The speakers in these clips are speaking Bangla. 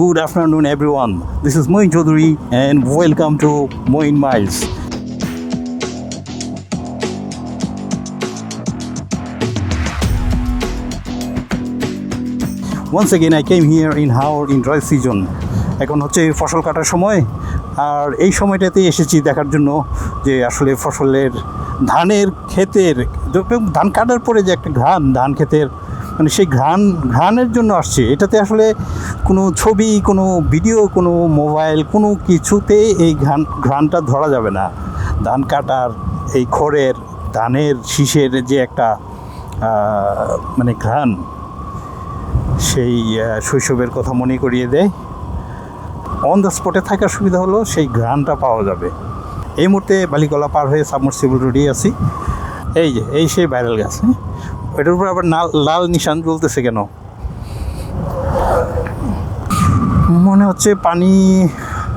Good afternoon every one this is Moin Chowdhury and welcome to Moin miles once again I came here in hour in dry season এখন হচ্ছে ফসল কাটার সময়, আর এই সময়টাতেই এসেছি দেখার জন্য যে আসলে ফসলের ধানের ক্ষেতের ধান কাটার পরে যে একটা ধান ধান ক্ষেতের মানে সেই ঘ্রাণ, ঘ্রাণের জন্য আসছে। এটাতে আসলে কোনো ছবি, কোনো ভিডিও কোনো মোবাইল কোনো কিছুতে এই ঘ্রাণ, ঘ্রাণটা ধরা যাবে না। ধান কাটার, এই খড়ের, ধানের শীষের যে একটা মানে ঘ্রাণ, সেই শৈশবের কথা মনে করিয়ে দেয়। অন দ্য স্পটে থাকার সুবিধা হলো সেই ঘ্রাণটা পাওয়া যাবে। এই মুহূর্তে বালিকলা পার হয়ে সাবমার্সিবল রোডে আছি। এই যে, এই সেই ভাইরাল গাছ হ্যাঁ? এটার উপর আবার লাল নিশান জ্বলতেছে কেন? মনে হচ্ছে পানি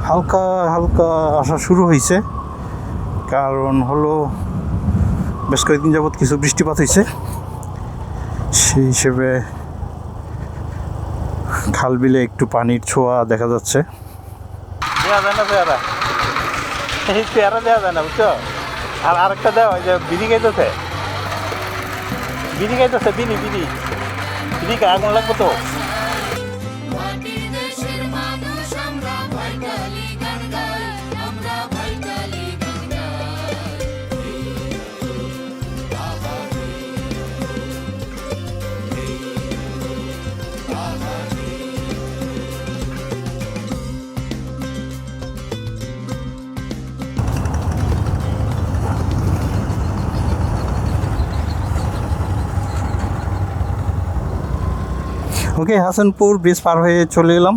হালকা হালকা আসা শুরু হয়েছে। কারণ হলো বেশ কয়েকদিন যাবৎ কিছু বৃষ্টিপাত হয়েছে। সেই হিসেবে খাল বিলে একটু পানির ছোঁয়া দেখা যাচ্ছে। দেওয়া যায় না পেয়ারা। পেয়ারা দেওয়া যায় না, বুঝছ? আর আরেকটা দেওয়া ওই যে বিড়ি খাইতেছে। বিড়ি খাইতেছে বিড়ি বিড়ি বিড়ি খায়, আগুন লাগবে তো মাটির ওকে, হাসানপুর ব্রিজ পার হয়ে চলে এলাম।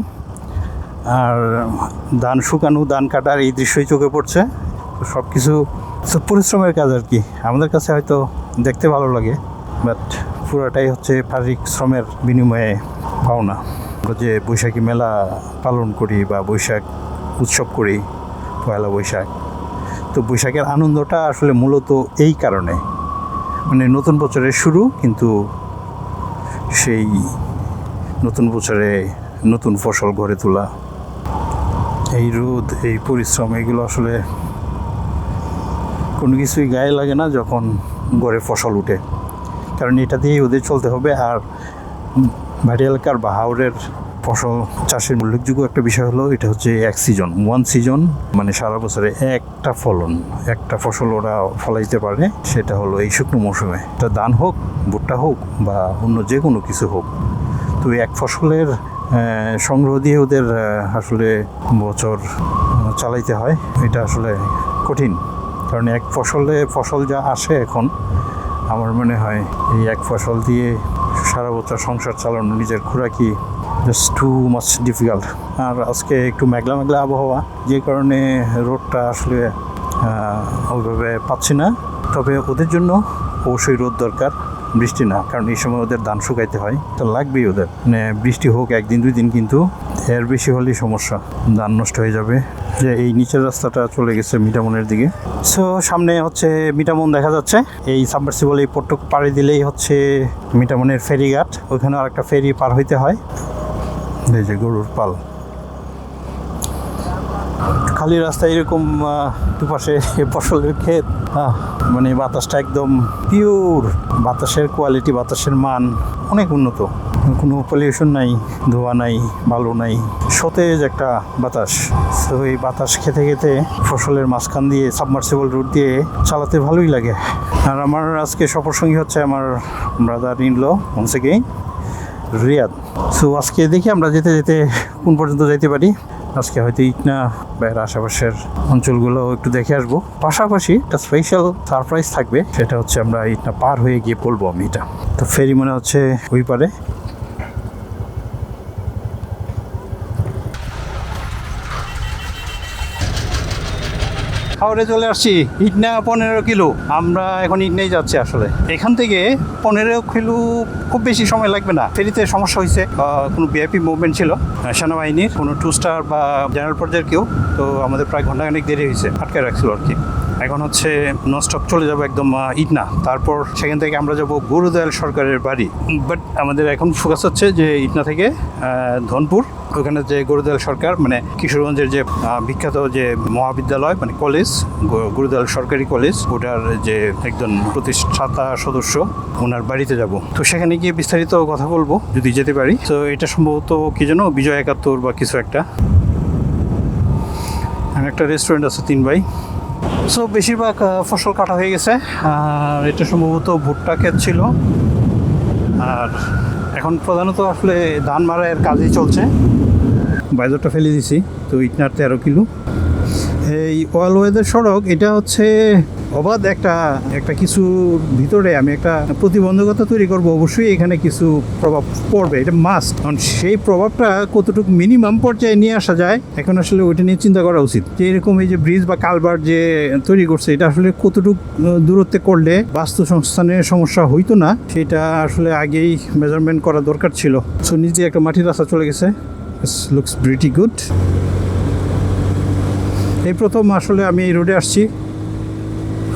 আর ধান শুকানো, ধান কাটার এই দৃশ্যই চোখে পড়ছে। সব কিছু পরিশ্রমের কাজ আর কি। আমাদের কাছে হয়তো দেখতে ভালো লাগে বাট পুরোটাই হচ্ছে শারীরিক শ্রমের বিনিময়ে পাওনা আমরা যে বৈশাখী মেলা পালন করি বা বৈশাখ উৎসব করি, পয়লা বৈশাখ, তো বৈশাখের আনন্দটা আসলে মূলত এই কারণে। মানে নতুন বছরের শুরু, কিন্তু সেই নতুন বছরে নতুন ফসল গড়ে তোলা। এই রোদ, এই পরিশ্রম, এগুলো আসলে কোনো কিছুই গায়ে লাগে না যখন গড়ে ফসল উঠে। কারণ এটা দিয়েই ওদের চলতে হবে। আর বাড়ি এলাকার বা হাওড়ের ফসল চাষের উল্লেখযোগ্য একটা বিষয় হলো, এটা হচ্ছে এক সিজন ওয়ান সিজন মানে সারা বছরে একটা ফলন, একটা ফসল ওরা ফলাইতে পারে, সেটা হলো এই শুকনো মৌসুমে। এটা ধান হোক, ভুট্টা হোক বা অন্য যে কোনো কিছু হোক। তো এই এক ফসলের সংগ্রহ দিয়ে ওদের আসলে বছর চালাইতে হয়, এটা আসলে কঠিন। কারণ এক ফসলে ফসল যা আসে এখন, আমার মনে হয় এই এক ফসল দিয়ে সারা বছর সংসার চালানো, নিজের খোরাকি জাস্ট টু মাচ ডিফিকাল্ট আর আজকে একটু মেঘলা মেঘলা আবহাওয়া, যে কারণে রোদটা আসলে ওইভাবে পাচ্ছি না। তবে ওদের জন্য অবশ্যই রোদ দরকার। বৃষ্টি না, কারণ এই সময় ওদের ধান শুকাইতে হয়। তো লাগবেই ওদের। মানে বৃষ্টি হোক একদিন দুই দিন কিন্তু এর বেশি হলেই সমস্যা। ধান নষ্ট হয়ে যাবে। যে এই নিচের রাস্তাটা চলে গেছে মিটামনের দিকে। সো সামনে হচ্ছে মিটামন দেখা যাচ্ছে। এই সাবমার্সিবল এই পট্টক পাড়ি দিলেই হচ্ছে মিটামনের ফেরিঘাট। ওইখানে আরেকটা ফেরি পার হইতে হয়। এই যে গরুর পাল। খালি রাস্তায় এরকম দুপাশে ফসলের ক্ষেত। মানে বাতাসটা একদম পিওর বাতাসের কোয়ালিটি বাতাসের মান অনেক উন্নত। কোনো পলিউশন নাই, ধোয়া নাই, বালু নাই, সতেজ একটা বাতাস। তো এই বাতাস খেতে খেতে ফসলের মাঝখান দিয়ে সাবমার্সিবল রুট দিয়ে চালাতে ভালোই লাগে। আর আমার আজকে সফর সঙ্গী হচ্ছে আমার brother in law again, Riyad. So আজকে দেখি আমরা যেতে যেতে কোন পর্যন্ত যাইতে পারি। আজকে হয়তো ইটনা বা এর আশেপাশের অঞ্চলগুলো একটু দেখে আসব। পাশাপাশি একটা স্পেশাল সারপ্রাইজ থাকবে, সেটা হচ্ছে আমরা ইটনা পার হয়ে গিয়ে বলব আমি এটা। তো ফেরি মনে হচ্ছে ওই পারে। হাওড়ে চলে আসছি, ইটনা পনেরো কিলো। আমরা এখন ইটনাই যাচ্ছি আসলে। এখান থেকে পনেরো কিলো খুব বেশি সময় লাগবে না। ফেরিতে সমস্যা হয়েছে। কোনো বিআইপি মুভমেন্ট ছিল। সেনাবাহিনীর কোনো টু স্টার বা জেনারেল পর্যায়ের কেউ। তো আমাদের প্রায় ঘন্টাখানেক দেরি হয়েছে। আটকে রাখছিল আর কি। এখন হচ্ছে নস্টপ চলে যাব একদম ইটনা তারপর সেখান থেকে আমরা যাব গুরুদয়াল সরকারের বাড়ি। বাট আমাদের এখন ফোকাস হচ্ছে যে ইটনা থেকে ধনপুর। ওখানে যে গুরুদয়াল সরকার মানে কিশোরগঞ্জের যে বিখ্যাত যে মহাবিদ্যালয় মানে কলেজ গুরুদয়াল সরকারি কলেজ ওটার যে একজন প্রতিষ্ঠাতা সদস্য, ওনার বাড়িতে যাব। তো সেখানে গিয়ে বিস্তারিত কথা বলব, যদি যেতে পারি। তো এটা সম্ভবত কি যেন, বিজয় একাত্তর বা কিছু একটা। একটা রেস্টুরেন্ট আছে তিন ভাই। সো বেশিরভাগ ফসল কাটা হয়ে গেছে। আর এটা সম্ভবত ভুট্টা ক্ষেত ছিল। আর এখন প্রধানত আসলে ধান মারার কাজই চলছে। বাইজরটা ফেলে দিছি, তো ইটনার তেরো কিলো এই ওয়েদের সড়ক, এটা হচ্ছে অবাধ একটা একটা কিছু ভিতরে আমি একটা প্রতিবন্ধকতা তৈরি করব, অবশ্যই এখানে কিছু প্রভাব পড়বে। এটা মাস্ট কারণ সেই প্রভাবটা কতটুকু মিনিমাম পর্যায়ে নিয়ে আসা যায়, এখন আসলে ওইটা নিয়ে চিন্তা করা উচিত। যে এরকম এই যে ব্রিজ বা কালভার্ট যে তৈরি করছে, এটা আসলে কতটুকু দূরত্বে করলে বাস্তু সংস্থানের সমস্যা হইতো না, সেটা আসলে আগেই মেজারমেন্ট করা দরকার ছিল। সো নিজে একটা মাটির রাস্তা চলে গেছে। লুকস ব্রিটি গুড এই প্রথম আসলে আমি এই রোডে আসছি।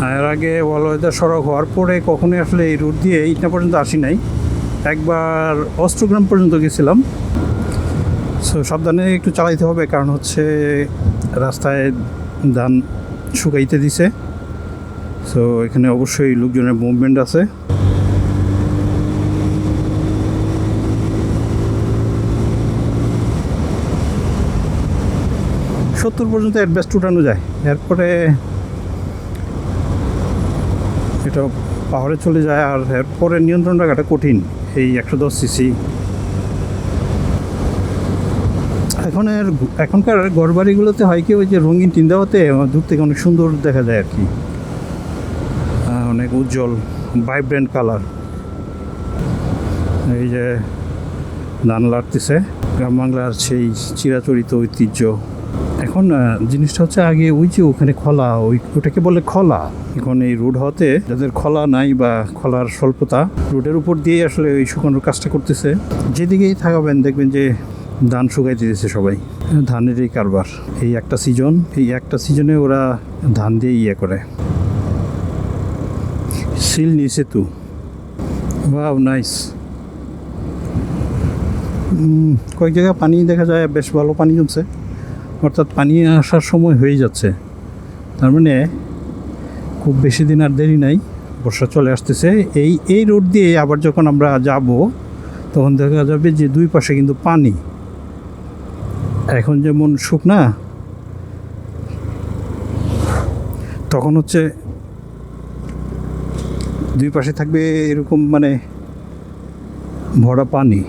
এর আগে ওয়ালওয়েদার সড়ক হওয়ার পরে কখনোই আসলে এই রুট দিয়ে ইটনা পর্যন্ত আসি নাই। একবার অস্ত্রগ্রাম পর্যন্ত গেছিলাম। সো সাবধানে একটু চালাইতে হবে কারণ হচ্ছে রাস্তায় ধান শুকাইতে দিছে। সো এখানে অবশ্যই লোকজনের মুভমেন্ট আছে। সত্তর পর্যন্ত অ্যাডভেস্ট উঠানো যায়। এরপরে এটা পাহাড়ে চলে যায় আর এরপরে নিয়ন্ত্রণ রাখাটা কঠিন, এই একশো দশ সিসি। এখনের এখনকার ঘরবাড়িগুলোতে হয় কি, ওই যে রঙিন টিন দেওয়াতে দূর থেকে অনেক সুন্দর দেখা যায় আর কি। অনেক উজ্জ্বল ভাইব্রেন্ট কালার এই যে ধান লাড়তেছে গ্রাম বাংলার সেই চিরাচরিত ঐতিহ্য। এখন জিনিসটা হচ্ছে আগে ওই যে ওখানে খলা, ওই ওটাকে বলে খলা। এখন এই রোড হতে যাদের খলা নাই বা খলার স্বল্পতা, রোডের উপর দিয়ে আসলে ওই শুকানোর কাজটা করতেছে। যেদিকেই থাকাবেন দেখবেন যে ধান শুকাইতে দিতেছে সবাই। ধানের এই কারবার, এই একটা সিজন, এই একটা সিজনে ওরা ধান দিয়ে ইয়ে করে। সিল নিচে তু। Wow, nice. কয়েক জায়গায় পানি দেখা যায়, বেশ ভালো পানি জমছে। অর্থাৎ পানি আসার সময় হয়ে যাচ্ছে। তার মানে খুব বেশি দিন আর দেরি নাই, বর্ষা চলে আসতেছে। এই এই রোড দিয়ে আবার যখন আমরা যাব, তখন দেখা যাবে যে দুই পাশে কিন্তু পানি। এখন যেমন শুকনা, তখন হচ্ছে দুই পাশে থাকবে এরকম মানে ভরা পানি।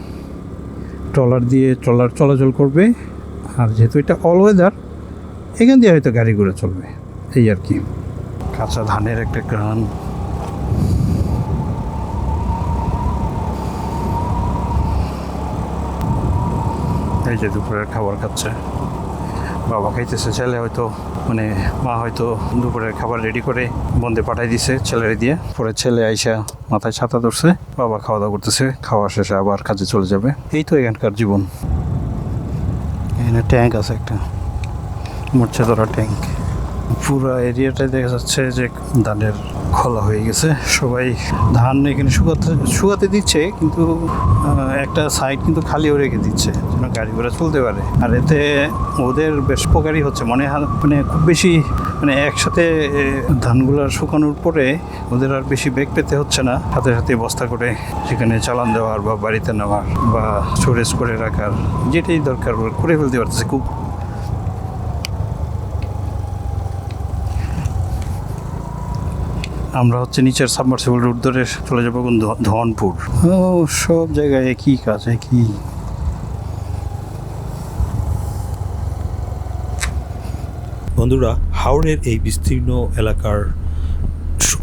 ট্রলার দিয়ে ট্রলার চলাচল করবে। আর যেহেতু এটা অল ওয়েদার এখান দিয়ে হয়তো গাড়ি ঘোড়া চলবে। এই আর কি। কাঁচা ধানের একটা গ্রান এই যে দুপুরের খাবার খাচ্ছে। বাবা খাইতেছে, ছেলে হয়তো মানে মা হয়তো দুপুরের খাবার রেডি করে বন্ধে পাঠাই দিছে ছেলেরে দিয়ে। পরে ছেলে আইসা মাথায় ছাতা ধরছে, বাবা খাওয়া দাওয়া করতেছে, খাওয়া শেষে আবার কাজে চলে যাবে। এই তো এখানকার জীবন। এখানে ট্যাঙ্ক আছে একটা। মরছে ধরা ট্যাঙ্ক। পুরো এরিয়াটাই দেখা যাচ্ছে যে ধানের খোলা হয়ে গেছে। সবাই ধান এখানে শুকাতে শুকাতে দিচ্ছে কিন্তু একটা সাইড কিন্তু খালিও রেখে দিচ্ছে, যেন গাড়ি ঘোড়া চলতে পারে। আর এতে ওদের বেশ উপকারী হচ্ছে। মনে হয় মানে খুব বেশি মানে একসাথে ধানগুলো শুকানোর পরে ওদের আর বেশি বেগ পেতে হচ্ছে না। সাথে সাথে বস্তা করে সেখানে চালান দেওয়ার বা বাড়িতে নেওয়ার বা স্টোরেজ করে রাখার যেটাই দরকার করে ফেলতে পারতেছে খুব। আমরা হচ্ছে নিচের সাবমার্সিবল রুট ধরে চলে যাব ধনপুর সব জায়গায় একই কাজ, একই বন্ধুরা হাওড়ের এই বিস্তীর্ণ এলাকার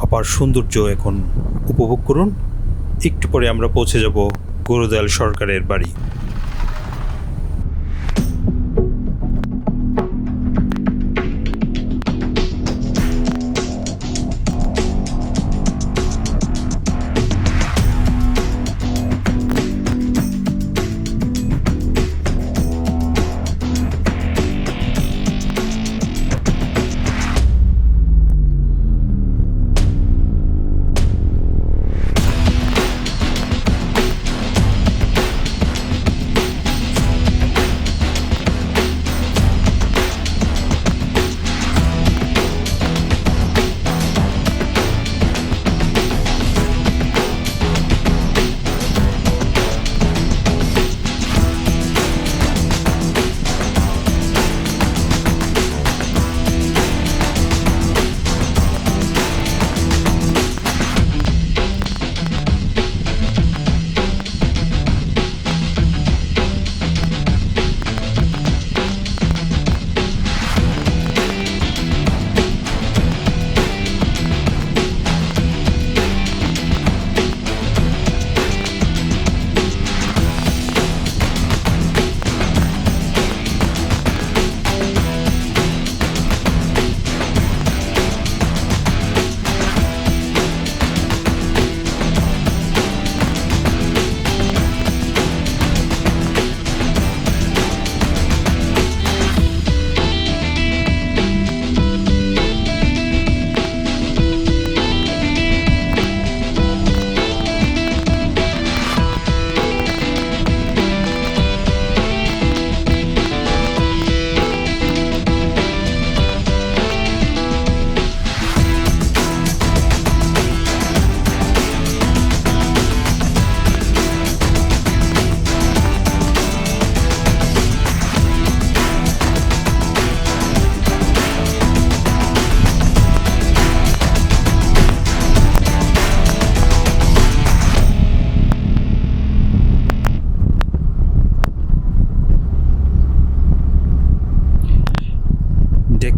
আপার সৌন্দর্য এখন উপভোগ করুন। একটু পরে আমরা পৌঁছে যাব গরুদয়াল সরকারের বাড়ি।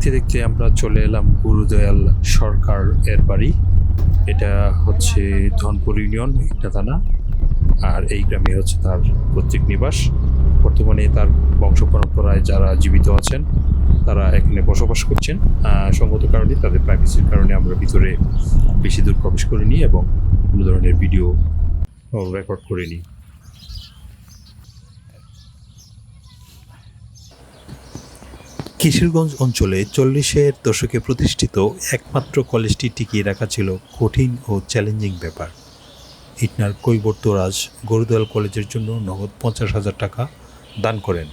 দেখতে দেখতে আমরা চলে এলাম গুরুদয়াল সরকার এর বাড়ি। এটা হচ্ছে ধনপুর ইউনিয়ন, একটা থানা, আর এই গ্রামে হচ্ছে তার পৈতৃক নিবাস। বর্তমানে তার বংশ পরম্পরায় যারা জীবিত আছেন, তারা এখানে বসবাস করছেন। সঙ্গত কারণে, তাদের প্রাইভেসির কারণে আমরা ভিতরে বেশি দূর প্রবেশ করিনি এবং কোনো ধরনের ভিডিও রেকর্ড করিনি। কিশোরগঞ্জ অঞ্চলে চল্লিশের দশকে প্রতিষ্ঠিত একমাত্র কলেজটি টিকিয়ে রাখা ছিল কঠিন ও চ্যালেঞ্জিং ব্যাপার। ইটনার কৈবর্তরাজ গরুদয়াল কলেজের জন্য নগদ পঞ্চাশ হাজার টাকা দান করেন।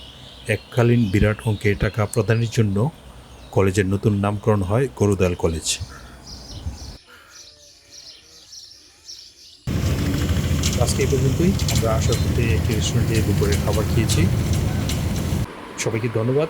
এককালীন বিরাট অঙ্কের টাকা প্রদানের জন্য কলেজের নতুন নামকরণ হয় গরুদয়াল কলেজ। আজকে এই পর্যন্তই। আমরা আসার পথে একটি রেস্টুরেন্টে দুপুরে খাবার খেয়েছি। সবাইকে ধন্যবাদ।